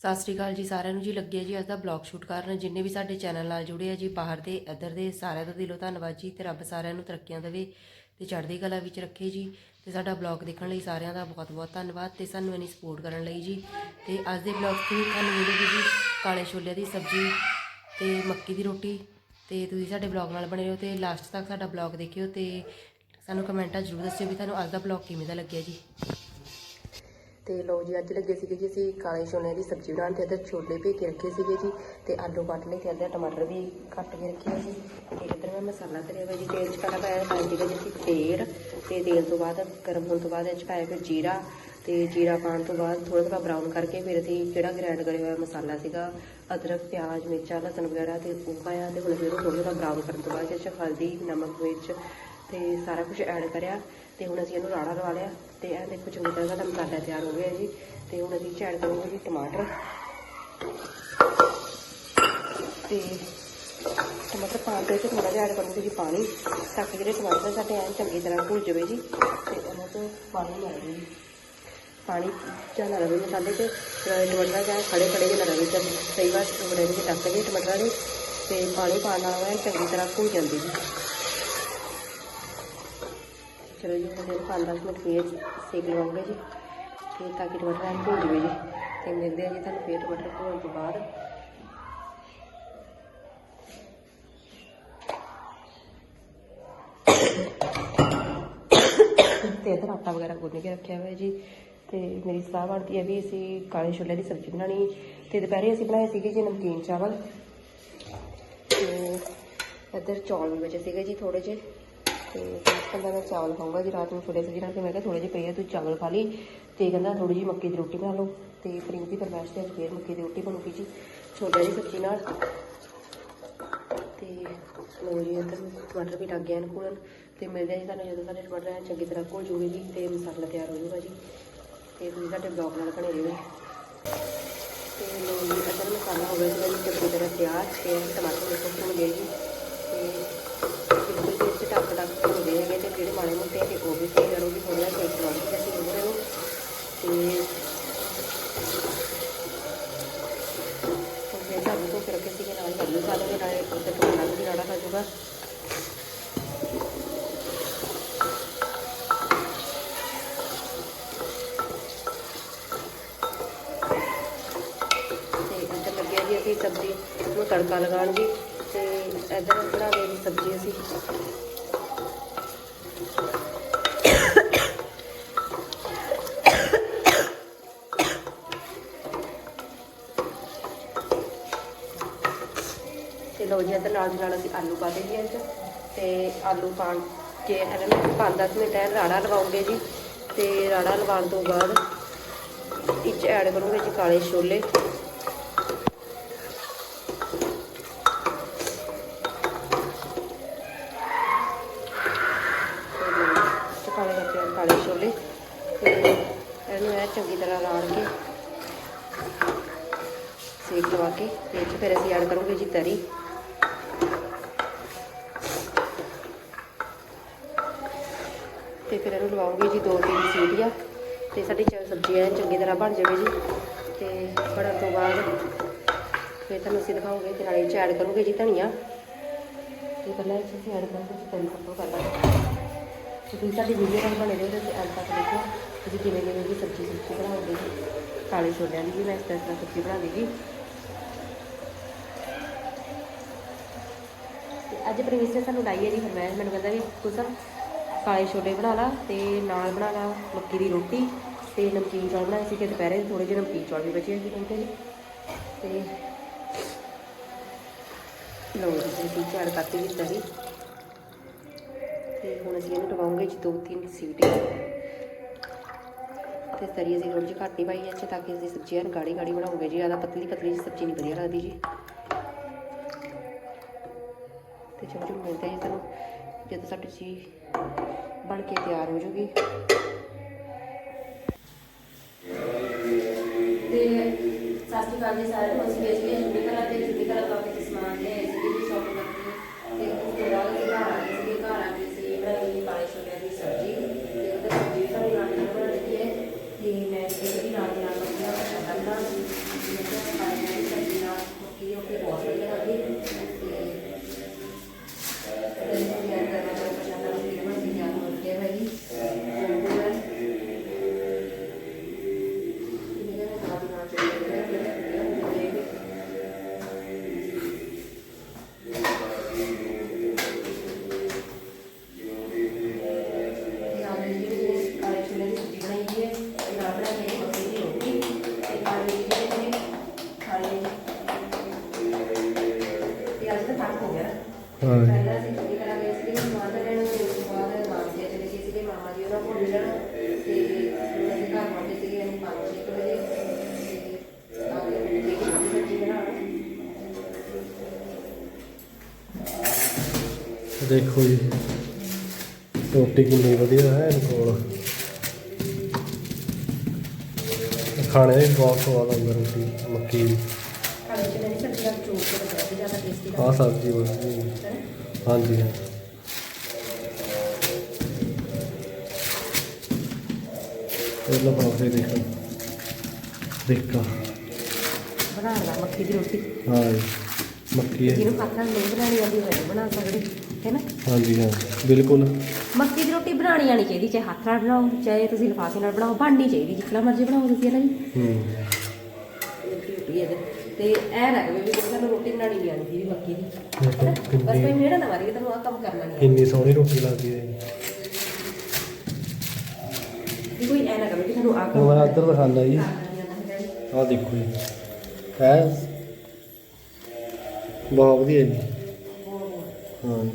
ਸਤਿ ਸ਼੍ਰੀ ਅਕਾਲ ਜੀ ਸਾਰਿਆਂ ਨੂੰ ਜੀ। ਲੱਗੇ ਜੀ ਅੱਜ ਦਾ ਬਲੌਗ ਸ਼ੂਟ ਕਰਨ। ਜਿੰਨੇ ਵੀ ਸਾਡੇ ਚੈਨਲ ਨਾਲ ਜੁੜੇ ਆ ਜੀ, ਬਾਹਰ ਦੇ, ਇੱਧਰ ਦੇ, ਸਾਰਿਆਂ ਦਾ ਦਿਲੋਂ ਧੰਨਵਾਦ ਜੀ ਤੇ ਰੱਬ ਸਾਰਿਆਂ ਨੂੰ ਤਰੱਕੀਆਂ ਦੇਵੇ ਤੇ ਚੜ੍ਹਦੀ ਕਲਾ ਵਿੱਚ ਰੱਖੇ ਜੀ। ਤੇ ਸਾਡਾ ਬਲੌਗ ਦੇਖਣ ਲਈ ਸਾਰਿਆਂ ਦਾ ਬਹੁਤ ਬਹੁਤ ਧੰਨਵਾਦ ਤੇ ਸਾਨੂੰ ਇਨੀ ਸਪੋਰਟ ਕਰਨ ਲਈ ਜੀ। ਤੇ ਅੱਜ ਦੇ ਬਲੌਗ 'ਚ ਤੁਹਾਨੂੰ ਮਿਲੇਗੀ ਜੀ ਕਾਲੇ ਛੋਲਿਆਂ ਦੀ ਸਬਜ਼ੀ ਤੇ ਮੱਕੀ ਦੀ ਰੋਟੀ ਤੇ ਤੁਸੀਂ ਸਾਡੇ ਬਲੌਗ ਨਾਲ ਬਣੇ ਰਹੋ ਤੇ ਲਾਸਟ ਤੱਕ ਸਾਡਾ ਬਲੌਗ ਦੇਖਿਓ ਤੇ ਸਾਨੂੰ ਕਮੈਂਟਾਂ ਜ਼ਰੂਰ ਦੱਸਿਓ ਵੀ ਤੁਹਾਨੂੰ ਅੱਜ ਦਾ ਬਲੌਗ ਕਿਵੇਂ ਦਾ ਲੱਗਿਆ ਜੀ। ਤੇ ਲੋ ਜੀ, ਅੱਜ ਲੱਗੇ ਸੀਗੇ ਜੀ ਅਸੀਂ ਕਾਲੇ ਛੋਲੇ ਦੀ ਸਬਜ਼ੀ ਬਣਾਉਣ ਤੇ ਇੱਧਰ ਛੋਲੇ ਭੇ ਕੇ ਰੱਖੇ ਸੀਗੇ ਜੀ, ਤੇ ਆਲੂ ਕੱਟ ਲਏ, ਤੇ ਇੱਧਰ ਟਮਾਟਰ ਵੀ ਕੱਟ ਕੇ ਰੱਖੇ ਹੋਏ ਸੀ ਤੇ ਇੱਧਰ ਮੈਂ ਮਸਾਲਾ ਧਰਿਆ ਹੋਇਆ ਜੀ, ਤੇਲ 'ਚ ਪਹਿਲਾਂ ਪਾਇਆ ਪਾਇਆ ਸੀਗਾ ਜੀ ਅਸੀਂ ਤੇਲ ਤੇ ਤੇਲ ਤੋਂ ਬਾਅਦ, ਗਰਮ ਹੋਣ ਤੋਂ ਬਾਅਦ ਇਹ 'ਚ ਪਾਇਆ ਫਿਰ ਜੀਰਾ, ਤੇ ਜੀਰਾ ਪਾਉਣ ਤੋਂ ਬਾਅਦ ਥੋੜਾ ਥੋੜਾ ਬਰਾਊਨ ਕਰਕੇ ਫਿਰ ਅਸੀਂ ਜਿਹੜਾ ਗ੍ਰਾਈਂਡ ਕਰਿਆ ਹੋਇਆ ਮਸਾਲਾ ਸੀਗਾ, ਅਦਰਕ, ਪਿਆਜ਼, ਮਿਰਚਾਂ, ਲਸਣ ਵਗੈਰਾ ਤੇ ਉਹ ਪਾਇਆ, ਤੇ ਹੁਣ ਫਿਰ ਉਹ ਥੋੜਾ ਥੋੜਾ ਬਰਾਊਨ ਕਰਨ ਤੋਂ ਬਾਅਦ ਇਹ 'ਚ ਹਲਦੀ, ਨਮਕ, ਮਿਰਚ ਤੇ ਸਾਰਾ ਕੁਝ ਐਡ ਕਰਿਆ ਤੇ ਹੁਣ ਅਸੀਂ ਇਹਨੂੰ ਰਾੜਾ ਲਵਾ ਲਿਆ ਤੇ ਇਹ ਦੇਖੋ ਚੰਗੀ ਤਰ੍ਹਾਂ ਸਾਡਾ ਮਸਾਲਾ ਤਿਆਰ ਹੋ ਗਿਆ ਜੀ। ਤੇ ਹੁਣ ਅਸੀਂ ਐਡ ਕਰਾਂਗੇ ਜੀ ਟਮਾਟਰ। ਤੇ ਟਮਾਟਰ ਪਾ ਕੇ ਤੇ ਥੋੜਾ ਜਿਹਾ ਐਡ ਕਰਾਂਗੇ ਜੀ ਪਾਣੀ, ਤਾਂ ਕਿ ਜਿਹੜੇ ਟਮਾਟਰ ਸਾਡੇ ਐਨ ਚੰਗੀ ਤਰ੍ਹਾਂ ਭੁੱਲ ਜਾਵੇ ਜੀ, ਤੇ ਉਹਨਾਂ ਤੋਂ ਪਾਣੀ ਲੈ ਜੀ। ਪਾਣੀ ਜਾਂ ਨਾ ਰਵੇ ਮਸਾਲੇ 'ਚ ਤੇ ਟਮਾਟਰ ਜਾਂ ਖੜੇ ਖੜੇ ਜਿਹੇ ਰਵੇ ਜਦ ਕਈ ਵਾਰ ਬੜੇ ਜਿਹੇ ਟੱਕ ਗਏ ਟਮਾਟਰਾਂ ਦੇ ਤੇ ਪਾਣੀ ਪਾਉਣ ਨਾਲ ਐਨ ਚੰਗੀ ਤਰ੍ਹਾਂ ਭੁੱਲ ਜਾਂਦੀ ਜੀ। ਚਲੋ ਜੀ, ਹੁਣ ਇਹਨੂੰ ਪੰਜ ਫੇਰ ਸੇਕ ਲਵਾਂਗੇ ਜੀ ਤੇ ਤਾਂ ਕਿ ਟਮਾਟਰ ਐਨ ਭੁੱਜ ਜਾਵੇ ਜੀ, ਤੇ ਮਿਲਦੇ ਆ ਜੀ ਤੁਹਾਨੂੰ ਫੇਰ ਟਮਾਟਰ ਭੁੱਜਣ ਤੋਂ ਬਾਅਦ। ਤੇ ਇੱਧਰ ਆਟਾ ਵਗੈਰਾ ਗੁੰਨ ਕੇ ਰੱਖਿਆ ਹੋਇਆ ਜੀ, ਤੇ ਮੇਰੀ ਸਲਾਹ ਬਣਦੀ ਹੈ ਵੀ ਅਸੀਂ ਕਾਲੇ ਛੋਲੇ ਦੀ ਸਬਜ਼ੀ ਬਣਾਣੀ ਤੇ ਦੁਪਹਿਰੇ ਅਸੀਂ ਬਣਾਏ ਸੀਗੇ ਜੀ ਨਮਕੀਨ ਚਾਵਲ, ਤੇ ਇੱਧਰ ਚੌਲ ਵੀ ਬਚੇ ਸੀਗੇ ਜੀ ਥੋੜੇ ਜਿਹੇ। ਤੇ ਕਹਿੰਦਾ ਮੈਂ ਚਾਵਲ ਖਾਊਂਗਾ। ਜੀ ਰਾਤ ਨੂੰ ਛੋਲੇ ਸਬਜ਼ੀ ਨਾਲ ਤੇ ਮੈਂ ਕਿਹਾ ਥੋੜੇ ਜਿਹੇ ਪਏ ਆ ਤੂੰ ਚਾਵਲ ਖਾ ਲਈ ਤੇ ਕਹਿੰਦਾ ਥੋੜੀ ਜਿਹੀ ਮੱਕੀ ਦੀ ਰੋਟੀ ਬਣਾ ਲਓ ਤੇ ਪ੍ਰਿੰਸ ਦੀ ਫਰਮਾਇਸ਼ ਤੇ ਅੱਜ ਫੇਰ ਮੱਕੀ ਦੀ ਰੋਟੀ ਬਣੂਗੀ ਜੀ। ਛੋਲੇ ਦੀ ਸਬਜ਼ੀ ਨਾਲ। ਤੇ ਲੋ ਜੀ, ਇੱਧਰ ਟਮਾਟਰ ਵੀ ਲੱਗ ਗਏ ਹਨ ਘੁਲਣ। ਤੇ ਮਿਲਦੇ ਆ ਜੀ ਤੁਹਾਨੂੰ ਜਦੋਂ ਸਾਡੇ ਟਮਾਟਰ ਐਨ ਚੰਗੀ ਤਰ੍ਹਾਂ ਘੁਲ ਜੂਗੇ ਜੀ ਤੇ ਮਸਾਲਾ ਤਿਆਰ ਹੋ ਜਾਊਗਾ ਜੀ। ਤੇ ਤੁਸੀਂ ਸਾਡੇ ਬਲੌਗ ਨਾਲ ਬਣੇ ਰਹੋ ਤੇ ਲੋ ਜੀ, ਇੱਧਰ ਮਸਾਲਾ ਹੋ ਗਿਆ ਸੀਗਾ ਜੀ, ਚੰਗੀ ਤਰ੍ਹਾਂ ਤਿਆਰ ਤੇ ਟਮਾਟਰ ਦੇਖੋ ਭੁੰਨ ਗਏ ਜੀ। ਤੇ ਬਿਲਕੁਲ ਹੁੰਦੇ ਹੈਗੇ ਤੇ ਜਿਹੜੇ ਮਾੜੇ ਮੋਟੇ ਤੇ ਉਹ ਵੀ ਸਹੀ ਕਰੋਗੇ ਥੋੜਾ ਜਿਹਾ ਸੇਕ ਲਵਾਂਗੇ ਅਸੀਂ ਉਹਨਾਂ ਨੂੰ, ਤੇ ਹੁਣ ਜੇ ਸਾਨੂੰ ਧੋ ਕੇ ਰੱਖੇ ਸੀਗੇ ਨਾਲ ਹੀ ਖਾ ਲਓਗੇ ਨਾਲੇ ਉੱਤੇ ਟਮਾਟਰ ਵੀ ਰਾੜਾ ਖਾ ਜਾਊਗਾ। ਲੱਗਿਆ ਜੀ ਅਸੀਂ ਸਬਜ਼ੀ ਨੂੰ ਤੜਕਾ ਲਗਾਉਣਗੇ ਤੇ ਇੱਧਰ ਬਣਾ ਲਈ ਸਬਜ਼ੀ ਅਸੀਂ। ਤੇ ਲੋ ਜੀ ਨਾਲ ਦੀ ਨਾਲ ਅਸੀਂ ਆਲੂ ਪਾ ਦੇਈਏ ਇਹ ਤੇ ਆਲੂ ਪਾਣ ਕੇ ਇਹਨਾਂ ਨੂੰ 5-10 ਮਿੰਟ ਐਨ ਰਾੜਾ ਲਵਾਉਂਗੇ ਜੀ। ਤੇ ਰਾੜਾ ਲਵਾਉਣ ਤੋਂ ਬਾਅਦ ਵਿੱਚ ਐਡ ਕਰੂੰਗੇ ਜੀ ਕਾਲੇ ਛੋਲੇ। ਕਾਲੇ ਛੋਲੇ। ਤੇ ਇਹਨੂੰ ਇਹ ਚੰਗੀ ਤਰ੍ਹਾਂ ਰਾੜ ਕੇ ਸੇਕ ਲਵਾ ਕੇ ਤੇ ਇਹ 'ਚ ਫਿਰ ਅਸੀਂ ਐਡ ਕਰੂੰਗੇ ਜੀ ਤਰੀ। ਲਵਾਉਂਗੇ ਜੀ ਦੋ ਤਿੰਨ ਸੀਟੀਆਂ ਤੇ ਸਾਡੀ ਚ ਸਬਜ਼ੀ ਐ ਚੰਗੀ ਤਰ੍ਹਾਂ ਬਣ ਜਾਵੇ ਜੀ। ਤੇ ਬਣਨ ਤੋਂ ਬਾਅਦ ਫਿਰ ਤੁਹਾਨੂੰ ਅਸੀਂ ਦਿਖਾਉਂਗੇ ਤੇ ਨਾਲੇ ਐਡ ਕਰੂੰਗੇ ਜੀ ਧਨੀਆ। ਤੇ ਪਹਿਲਾਂ ਇਹ 'ਚ ਐਡ ਕਰਾਂਗੇ ਜੀ ਤਰੀ ਪਹਿਲਾਂ ਤੇ ਤੁਸੀਂ ਸਾਡੀ ਵੀਡੀਓ ਨਾਲ ਬਣੇ ਰਹੋ ਤੇ ਐਡ ਤੱਕ ਦੇਖੋ ਤੁਸੀਂ ਕਿਵੇਂ ਕਿਵੇਂ ਦੀ ਸਬਜ਼ੀ ਸਬਜ਼ੀ ਬਣਾਉਂਦੇ ਜੀ, ਕਾਲੇ ਛੋਲਿਆਂ ਦੀ ਵੀ ਮੈਂ ਇਸ ਤਰ੍ਹਾਂ ਸਬਜ਼ੀ ਬਣਾ ਦੇਗੀ ਤੇ ਅੱਜ ਪ੍ਰੀਵਿਸ ਨੇ ਸਾਨੂੰ ਲਾਈ ਹੈ ਜੀ ਫਰਮਾਇਸ਼ ਮੈਨੂੰ ਕਹਿੰਦਾ ਵੀ ਕੁਸਮ ਕਾਲੇ ਛੋਲੇ ਬਣਾ ਲਾ ਤੇ ਨਾਲ ਬਣਾ ਲਾ ਮੱਕੀ ਦੀ ਰੋਟੀ ਤੇ ਨਮਕੀਨ ਚੌਲ ਬਣਾਏ ਸੀ ਤੇ ਦੁਪਹਿਰੇ ਥੋੜੇ ਜਿਹੇ ਨਮਕੀਨ ਚੌਲ ਵੀ ਬਚੇ ਸੀ ਕਹਿੰਦੇ ਜੀ ਤੇ ਲੋ ਜੀ, ਅਸੀਂ ਚਾਰ ਕੱਟੀ ਦਿੱਤਾ ਸੀ ਤੇ ਹੁਣ ਅਸੀਂ ਇਹਨੂੰ ਲਵਾਉਂਗੇ ਜੀ ਦੋ ਤਿੰਨ ਸੀਟੀ ਤੇ ਤਰੀ ਅਸੀਂ ਥੋੜੀ ਜਿਹੀ ਘੱਟ ਹੀ ਪਾਈ ਹੈ ਤਾਂ ਕਿ ਅਸੀਂ ਸਬਜ਼ੀਆਂ ਐਨ ਗਾੜੀ ਗਾੜੀ ਬਣਾਉਂਗੇ ਜੀ, ਜ਼ਿਆਦਾ ਪਤਲੀ ਪਤਲੀ ਸਬਜ਼ੀ ਨਹੀਂ ਵਧੀਆ ਲੱਗਦੀ ਜੀ। ਤੇ ਚਲੋ ਜੀ, ਮਿਲਦੇ ਹਾਂ ਤੁਹਾਨੂੰ, ਜਦੋਂ ਸਾਡੀ ਜੀ ਬਣ ਕੇ ਤਿਆਰ ਹੋ ਜੂਗੀ। ਤੇ ਸਤਿ ਸ਼੍ਰੀ ਅਕਾਲ ਜੀ ਸਾਰਿਆਂ ਨੂੰ। ਅਸੀਂ ਗਏ ਹਾਂ। ਪਹਿਲਾਂ ਅਸੀਂ ਛੁੱਟੀ ਕਰਾ ਗਏ ਸੀਗੇ ਮਾਤਾ ਲੈਣ ਉਸ ਤੋਂ ਬਾਅਦ ਮਾਮੇ ਚਲੇ ਗਏ ਸੀਗੇ ਮਾਮਾ ਜੀ ਉਹਨਾਂ ਕੋਲ ਮਿਲਣ ਤੇ ਹੁਣ ਅਸੀਂ ਘਰ ਪਹੁੰਚੇ ਸੀਗੇ ਅਸੀਂ ਪੰਜ ਛੇ ਕੁ ਵਜੇ। ਤੇ ਆ ਕੇ ਦੇਖੀ ਸਬਜ਼ੀ ਬਣਾਉਣ ਦੇਖੋ ਜੀ ਰੋਟੀ ਕਿੰਨੀ ਵਧੀਆ ਹੈ ਇਹਦੇ ਕੋਲ। ਖਾਣੇ ਵੀ ਬਹੁਤ ਸਵਾਦ ਆਉਂਦਾ ਰੋਟੀ ਮੱਕੀ ਦੀ। ਨਹੀਂ ਸਬਜ਼ੀ ਦਾ ਚੋਕ ਕੇ ਬਹੁਤ ਜ਼ਿਆਦਾ ਟੇਸਟੀ ਆਹ ਸਬਜ਼ੀ ਬਣਦੀ ਹੈ। ਲੱਗਦਾ ਹੈ? ਹਾਂਜੀ ਹਾਂ। ਇਹ ਲੋ ਪਾਸੇ ਦੇਖੋ ਦੇਖਾ ਬਣਾ ਲਾ ਮੱਕੀ ਦੀ ਰੋਟੀ। ਹਾਂ ਜੀ ਮੱਕੀ ਹੈ। ਜਿਹਨੂੰ ਹੱਥ ਨਾਲ ਨਹੀਂ ਬਣਾਉਣੀ ਆਉਂਦੀ ਹੋਵੇ ਬਣਾ ਸਕਦੇ ਹੈ ਨਾ? ਹਾਂਜੀ ਹਾਂ ਬਿਲਕੁਲ। ਮੱਕੀ ਦੀ ਰੋਟੀ ਬਣਾਉਣੀ ਆਣੀ ਚਾਹੀਦੀ ਚਾਹੇ ਹੱਥ ਨਾਲ ਬਣਾਓ ਚਾਹੇ ਤੁਸੀਂ ਲਿਫਾਫੇ ਨਾਲ ਬਣਾਓ ਬਣਨੀ ਚਾਹੀਦੀ ਜਿੱਕਲਾ ਮਰਜ਼ੀ ਬਣਾਓ ਤੁਸੀਂ ਹੈ ਨਾ ਜੀ? ਹੂੰ। ਰੋਟੀ ਇਹਦੇ ਤੇ ਐ ਨਾ ਕਹੇ ਵੀ ਸਾਨੂੰ ਰੋਟੀ ਬਣਾਉਣੀ ਨਹੀਂ ਆਉਂਦੀ ਵੀ ਮੱਕੀ ਦੀ ਦੇਖੋ ਬਸ ਕਿੰਨੀ ਕੋਈ ਮਿਹਨਤ ਨਾ ਮਾਰੀ ਵੀ ਤੁਹਾਨੂੰ ਆਹ ਕੰਮ ਕਰਨਾ ਨਹੀਂ ਕਿੰਨੀ ਸੋਹਣੀ ਰੋਟੀ ਲੱਗਦੀ ਹੈ ਜੀ। ਵੀ ਕੋਈ ਐ ਨਾ ਕਹੇ ਕਿ ਤੁਹਾਨੂੰ ਆਹ ਹੁਣ ਕੰਮ ਮੈਂ ਇੱਧਰ ਦਿਖਾਉਂਦਾ ਜੀ। ਆਉਂਦਾ। ਜੀ ਆਹ ਦੇਖੋ ਜੀ। ਹੈ ਬਹੁਤ ਵਧੀਆ ਜੀ। ਹਾਂ ਜੀ।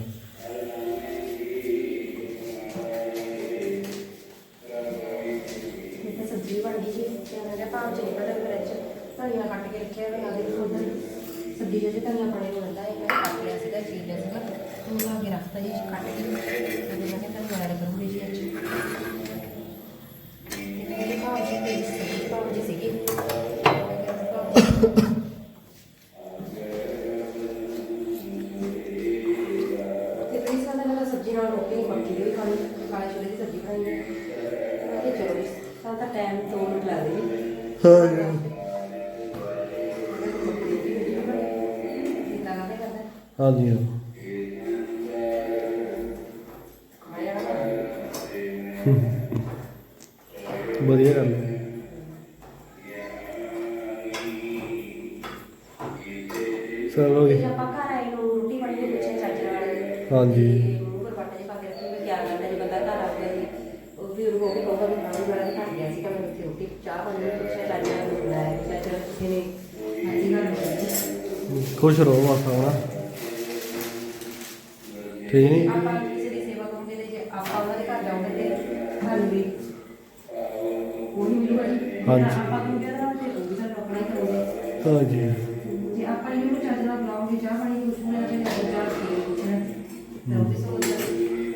ਇਹ ਤਾਂ ਸਬਜ਼ੀ ਬਣ ਗਈ ਜੀ। ਤੇ ਉਹਨਾਂ ਦੇ ਭਾਵ ਚ ਨਿਕਲ ਫਿਰ ਅੱਜ ਧਨੀਆ ਕੱਟ ਕੇ ਰੱਖਿਆ ਹੋਇਆ ਆਦੇ ਉਧਰ ਸਬਜ਼ੀ ਜਿਹੜੇ ਧਨੀਆ ਪਾਣੇ ਨੂੰ ਹੁੰਦਾ ਹੈ ਮੈਂ ਕੱਟ ਲਿਆ ਸੀਗਾ ਚੀਜ਼ ਲਿਆ ਸੀਗਾ ਉਹ ਲਾ ਕੇ ਰੱਖਤਾ ਜੀ, ਕੱਟ ਕੇ। ਤੇ ਮੈਂ ਕਿਹਾ ਧਨੀਆ ਐਡ ਕਰੂੰਗੀ ਜੀ ਅੱਜ। ਇਹ ਭਾਵ ਜੀ ਤੇ ਸਬਜ਼ੀ ਭਾਵ ਜੀ ਸੀਗੀ। ਸਬਜ਼ੀ ਨਾਲ ਰੋਟੀ ਨਹੀਂ ਮੱਕੀ ਦੀ ਖਾਣੀ ਕਾਲੇ ਛੋਲੇ ਦੀ ਸਬਜ਼ੀ ਬਣਾਈ ਹੈ। ਮੈਂ ਕਿਹਾ ਚਲੋ ਜੀ ਟਾਈਮ ਦੋ ਮਿੰਟ ਲੱਗਦੇ ਹਾਂ ਜੀ। ਹਾਂਜੀ ਹਾਂ। ਵਧੀਆ ਗੱਲ ਹੈ। ਚਲੋ ਜੀ। ਜੇ ਆਪਾਂ ਘਰ ਆਏ ਨੂੰ ਰੋਟੀ ਬਣੀ ਦੇ ਪੁੱਛੇ ਚੱਜ ਨਾਲ ਹਾਂਜੀ। ਮੂੰਹ ਪਰ ਬੱਟੇ ਪਾ ਕੇ ਰੱਖੀ ਵੀ ਕਿਆ ਕਰਦਾ ਜੇ ਬੰਦਾ ਘਰ ਆ ਗਿਆ ਜੀ ਉਹ ਵੀ ਉਹ ਵੀ ਕਹੂਗਾ ਵੀ ਖਾਣੀ ਵਾਲਾ ਘਰ ਗਿਆ ਸੀ ਮੈਂ ਉੱਥੇ ਰੋਟੀ ਚਾਹ ਬਣੀ ਨੂੰ ਪੁੱਛਿਆ ਚੱਜ ਨਾਲ ਬਣਾਇਆ। ਕਿ ਚੱਜ ਨਾਲ ਕਿਸੇ ਨੇ ਹਾਂਜੀ ਘਰ ਬਣਾਈ ਖੁਸ਼ ਰਹੋ ਹਨਾ ਠੀਕ ਨਹੀਂ ਆਪਾਂ ਕਿਸੇ ਦੀ ਸੇਵਾ ਕਰੋਗੇ ਤੇ ਜੇ ਆਪਾਂ ਉਹਨਾਂ ਦੇ ਘਰ ਜਾਓਗੇ ਤੇ ਸਾਨੂੰ ਵੀ ਉਹੀ ਮਿਲੂਗਾ ਜੀ। ਹਾਂਜੀ। ਜੇ ਆਪਾਂ ਨੂੰ ਕਹਿੰਦਾ ਤੇ ਉਹ ਵੀ ਸਾਨੂੰ ਆਪਣਾ ਹੀ ਕਰੋਗੇ। ਹਾਂਜੀ। ਜੇ ਆਪਾਂ ਇਹਨੂੰ ਚੱਜ ਨਾਲ ਬੁਲਾਓਗੇ ਚਾਹ ਪਾਣੀ ਕੁਛ ਨਾ ਤੇ ਚਾਹ ਪੀ ਪੁੱਛਣਾ ਤੇ ਉਹ ਵੀ ਸੋਚਦਾ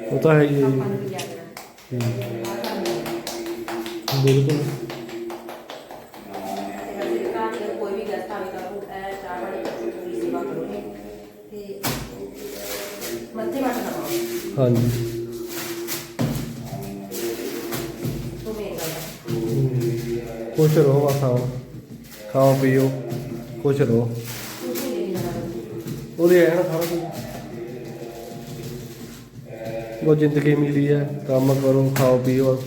ਉਹ ਤਾਂ ਹੈ ਹੀ ਹੈ ਆਪਾਂ ਨੂੰ ਕੀ ਕਰਨਾ ਜੀ ਆਹ ਕੰਮ ਹੈ। ਬਿਲਕੁਲ ਤੇ ਵੈਸੇ ਘਰ ਚ ਕੋਈ ਵੀ ਗੈਸਟ ਆਵੇ ਤਾਂ ਉਹ ਇਹ ਚਾਹ ਪਾਣੀ ਦੀ ਸੇਵਾ ਕਰੋਗੇ ਤੇ ਮੱਥੇ ਵੱਟ ਨਾ ਪਾਓ ਹਾਂਜੀ। ਖੁਸ਼ ਰਹੋ ਬਸ ਆਓ। ਖਾਓ, ਪੀਓ। ਖੁਸ਼ ਰਹੋ। ਉਹਦੇ ਹੈ ਨਾ ਸਾਰਾ ਕੁਝ ਉਹ ਜ਼ਿੰਦਗੀ ਮਿਲੀ ਹੈ। ਕੰਮ ਕਰੋ, ਖਾਓ, ਪੀਓ।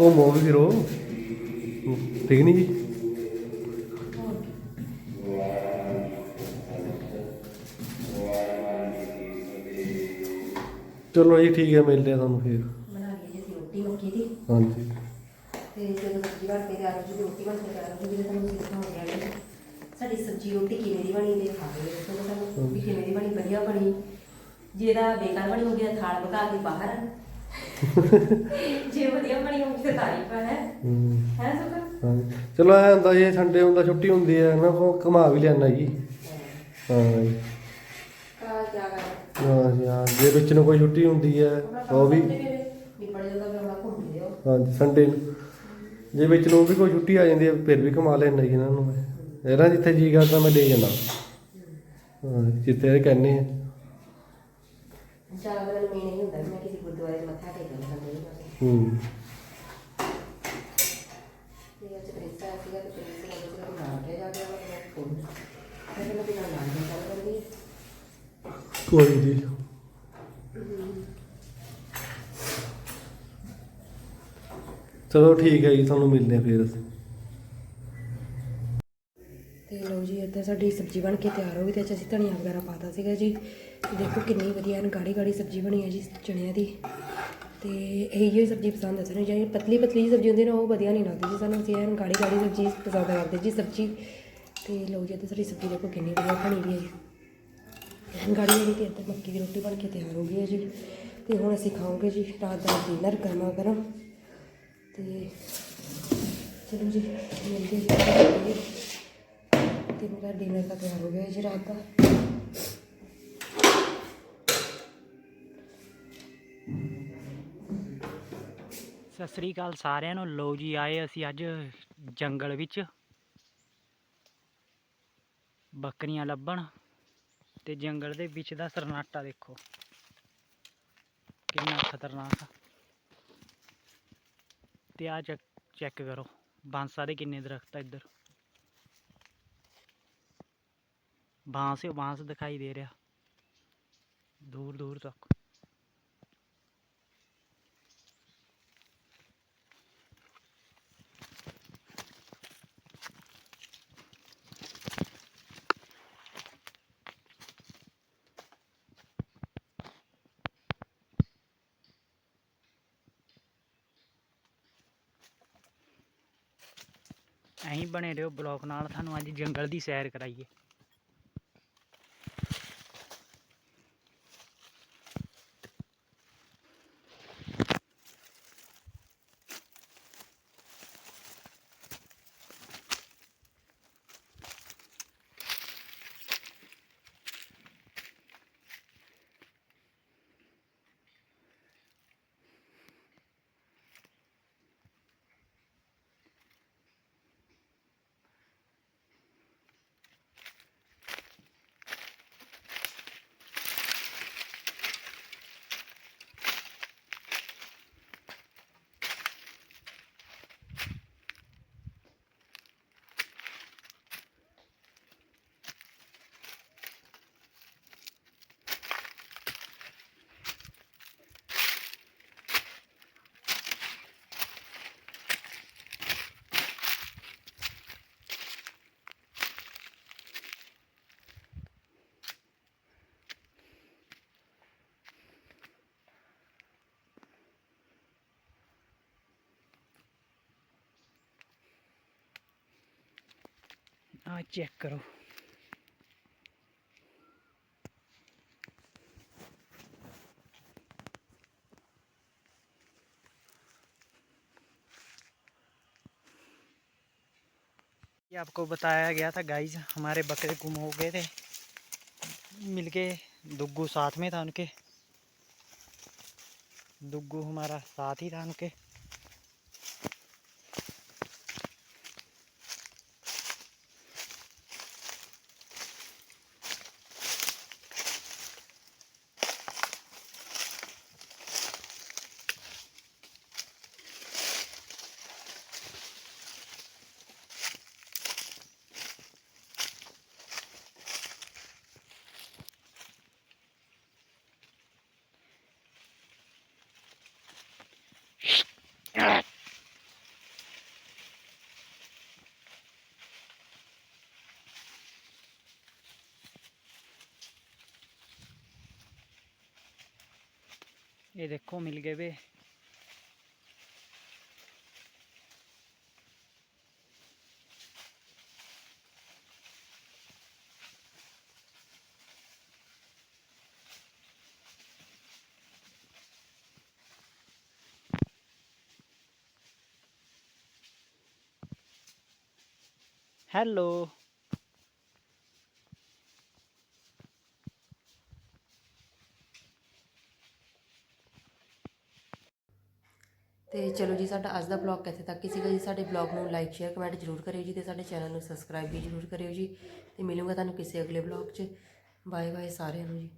ਘੁੰਮੋ ਵੀ ਫਿਰੋ। ਠੀਕ ਨਹੀਂ ਜੀ? ਚਲੋ ਜੀ ਠੀਕ ਹੈ ਮਿਲਦੇ ਆ ਤੁਹਾਨੂੰ ਫਿਰ। ਬਣਾ ਲਈ ਜੀ ਅਸੀਂ ਰੋਟੀ ਮੱਕੀ ਦੀ। ਹਾਂਜੀ। ਤੇ ਜਦੋਂ ਸਬਜ਼ੀ ਬਣ ਕੇ ਤਿਆਰ ਹੋ ਜੂਗੀ ਰੋਟੀ ਬਣ ਕੇ ਤਿਆਰ ਹੋ ਜੂਗੀ ਤੇ ਤੁਹਾਨੂੰ ਅਸੀਂ ਦਿਖਾਉਂਦੇ ਹਾਂ ਸਾਡੀ ਸਬਜ਼ੀ ਰੋਟੀ ਕਿਵੇਂ ਦੀ ਬਣੀ ਤੇ ਖਾ ਕੇ ਦੱਸੋ ਸਾਨੂੰ ਵੀ ਕਿਵੇਂ ਦੀ ਬਣੀ ਵਧੀਆ ਬਣੀ। ਜਿਹਦਾ ਬੇਕਾਰ ਬਣੀ ਹੋ ਗਿਆ ਥਾਲ ਪਕਾ ਕੇ ਬਾਹਰ। ਜੇ ਵਧੀਆ ਬਣੀ ਹੋਊਗੀ ਤੇ ਤਾਰੀਫ ਹੈ। ਹੂੰ। ਹੈ ਸੁਖ? ਹਾਂਜੀ। ਚਲੋ ਐ ਹੁੰਦਾ ਜੀ ਸੰਡੇ ਹੁੰਦਾ ਛੁੱਟੀ ਹੁੰਦੀ ਹੈ ਨਾ ਉਹ ਘੁਮਾ ਵੀ ਲਿਆਣਾ ਜੀ। ਹਾਂ। ਜੀ। ਕਾ ਕੀ ਕਰ ਹਾਂ ਜੀ ਵਿੱਚ ਨੂੰ ਕੋਈ ਛੁੱਟੀ ਹੁੰਦੀ ਹੈ ਉਹ ਵੀ ਨਿਬੜ ਜਾਂਦਾ ਫਿਰ ਆਪਣਾ ਘੁੰਮਦੇ ਹੋ ਹਾਂਜੀ ਸੰਡੇ ਨੂੰ। ਜੇ ਵਿੱਚ ਨੂੰ ਵੀ ਕੋਈ ਛੁੱਟੀ ਆ ਜਾਂਦੀ ਹੈ ਫਿਰ ਵੀ ਘੁਮਾ ਲੈਣਾ ਜੀ ਇਹਨਾਂ ਨੂੰ ਮੈਂ। ਇਹਨਾਂ ਜਿੱਥੇ ਜੀ ਕਰਦਾ ਮੈਂ ਲੈ ਜਾਣਾ ਹਾਂ ਜਿੱਥੇ ਇਹ ਕਹਿੰਦੇ ਆ। ਜ਼ਿਆਦਾ ਮੈਨੂੰ ਨਹੀਂ ਹੁੰਦਾ ਵੀ ਮੈਂ ਕਿਸੇ ਗੁਰਦੁਆਰੇ 'ਚ ਮੱਥਾ ਟੇਕਣ ਜਾਂਦੀ ਹਾਂ। ਹੂੰ ਤੇ ਅੱਜ ਪ੍ਰਿੰਸ ਆਇਆ ਸੀਗਾ ਤੇ ਪ੍ਰਿੰਸ ਨੇ ਉਹਦੇ ਕੋਲ ਨਾਮ ਕੇ ਜਾ ਕੇ ਉਹਨੇ ਫੋਨ ਮੈਂ ਕਿਹਾ ਬਿਨਾਂ ਨਾਮ ਦੇ ਗੱਲ ਕਰਦੀ ਕੋਈ ਜੀ ਚਲੋ ਠੀਕ ਹੈ ਜੀ, ਤੁਹਾਨੂੰ ਮਿਲਦੇ ਆ ਫਿਰ। ਅਸੀਂ ਤੇ ਲਓ ਜੀ ਇੱਥੇ ਸਾਡੀ ਸਬਜ਼ੀ ਬਣ ਕੇ ਤਿਆਰ ਹੋ ਗਈ ਤੇ ਅੱਜ ਅਸੀਂ ਧਨੀਆ ਵਗੈਰਾ ਪਾਤਾ ਸੀਗਾ ਜੀ। ਦੇਖੋ ਕਿੰਨੀ ਵਧੀਆ ਐਨ ਗਾੜੀ ਗਾੜੀ ਸਬਜ਼ੀ ਬਣੀ ਹੈ ਜੀ ਚਣਿਆਂ ਦੀ। ਤੇ ਇਹੀ ਜਿਹੀ ਸਬਜ਼ੀ ਪਸੰਦ ਹੈ ਸਾਨੂੰ, ਜਿਹੜੀ ਪਤਲੀ ਪਤਲੀ ਜਿਹੀ ਸਬਜ਼ੀ ਹੁੰਦੀ ਨਾ, ਉਹ ਵਧੀਆ ਨਹੀਂ ਲੱਗਦੀ ਜੀ ਸਾਨੂੰ। ਅਸੀਂ ਐਨ ਗਾੜੀ ਗਾੜੀ ਸਬਜ਼ੀ ਪਸੰਦ ਕਰਦੇ ਜੀ ਸਬਜ਼ੀ। ਤੇ ਲਓ ਜੀ ਇੱਥੇ ਸਾਡੀ ਸਬਜ਼ੀ ਦੇਖੋ ਕਿੰਨੀ ਵਧੀਆ ਬਣੀ ਵੀ ਹੈ। ਜੀ ਗਾੜੀ ਜਿਹੜੀ ਕਿ ਇੱਧਰ ਮੱਕੀ ਦੀ ਰੋਟੀ ਬਣ ਕੇ ਤਿਆਰ ਹੋ ਗਈ ਹੈ ਜੀ। ਤੇ ਹੁਣ ਅਸੀਂ ਖਾਵਾਂਗੇ ਜੀ ਰਾਤ ਦਾ ਡਿਨਰ ਗਰਮਾ ਗਰਮ। ਤੇ ਚਲੋ ਜੀ, ਮਿਲਦੇ ਜੀ ਤੇ ਮੇਰਾ ਡਿਨਰ ਤਾਂ ਤਿਆਰ ਹੋ ਗਿਆ ਜੀ ਰਾਤ ਦਾ। ਸਤਿ ਸ੍ਰੀ ਅਕਾਲ ਸਾਰਿਆਂ ਨੂੰ। ਲੋ ਜੀ, ਆਏ ਅਸੀਂ ਅੱਜ ਜੰਗਲ ਵਿੱਚ। ਬੱਕਰੀਆਂ ਲੱਭਣ। ਤੇ ਜੰਗਲ ਦੇ ਵਿੱਚ ਦਾ ਸਰਨਾਟਾ ਦੇਖੋ। ਕਿੰਨਾ ਖਤਰਨਾਕ ਆ। ਤੇ ਆ ਚੈੱਕ ਕਰੋ, ਬਾਂਸਾਂ ਦੇ ਕਿੰਨੇ ਦਰਖਤ ਆ ਇੱਧਰ। ਬਾਂਸ ਹੀ ਬਾਂਸ ਦਿਖਾਈ ਦੇ ਰਿਹਾ। ਦੂਰ ਦੂਰ ਤੱਕ। ਐਂ ਬਣੇ ਰਹੋ ਬਲੌਕ ਨਾਲ। ਤੁਹਾਨੂੰ ਅੱਜ ਜੰਗਲ ਦੀ ਸੈਰ ਕਰਾਈਏ। हाँ, आ चेक करो। ये आपको बताया गया था गाइज़ हमारे बकरे गुम हो गए थे। मिलके दुग्गू साथ में था उनके। दुग्गू हमारा साथ ही था उनके। ਇਹ ਦੇਖੋ ਮਿਲ ਗਏ ਵੇ ਹੈਲੋ ਚਲੋ ਜੀ, ਸਾਡਾ ਅੱਜ ਦਾ ਬਲੌਗ ਇੱਥੇ ਤੱਕ ਹੀ ਸੀਗਾ ਜੀ। ਸਾਡੇ ਬਲੌਗ ਨੂੰ ਲਾਈਕ ਸ਼ੇਅਰ ਕਮੈਂਟ ਜ਼ਰੂਰ ਕਰਿਓ ਜੀ ਤੇ ਸਾਡੇ ਚੈਨਲ ਨੂੰ ਸਬਸਕ੍ਰਾਈਬ ਵੀ ਜ਼ਰੂਰ ਕਰਿਓ ਜੀ। ਤੇ ਮਿਲੂੰਗਾ ਤੁਹਾਨੂੰ ਕਿਸੇ ਅਗਲੇ ਬਲੌਗ 'ਚ। ਬਾਏ ਬਾਏ ਸਾਰਿਆਂ ਨੂੰ ਜੀ।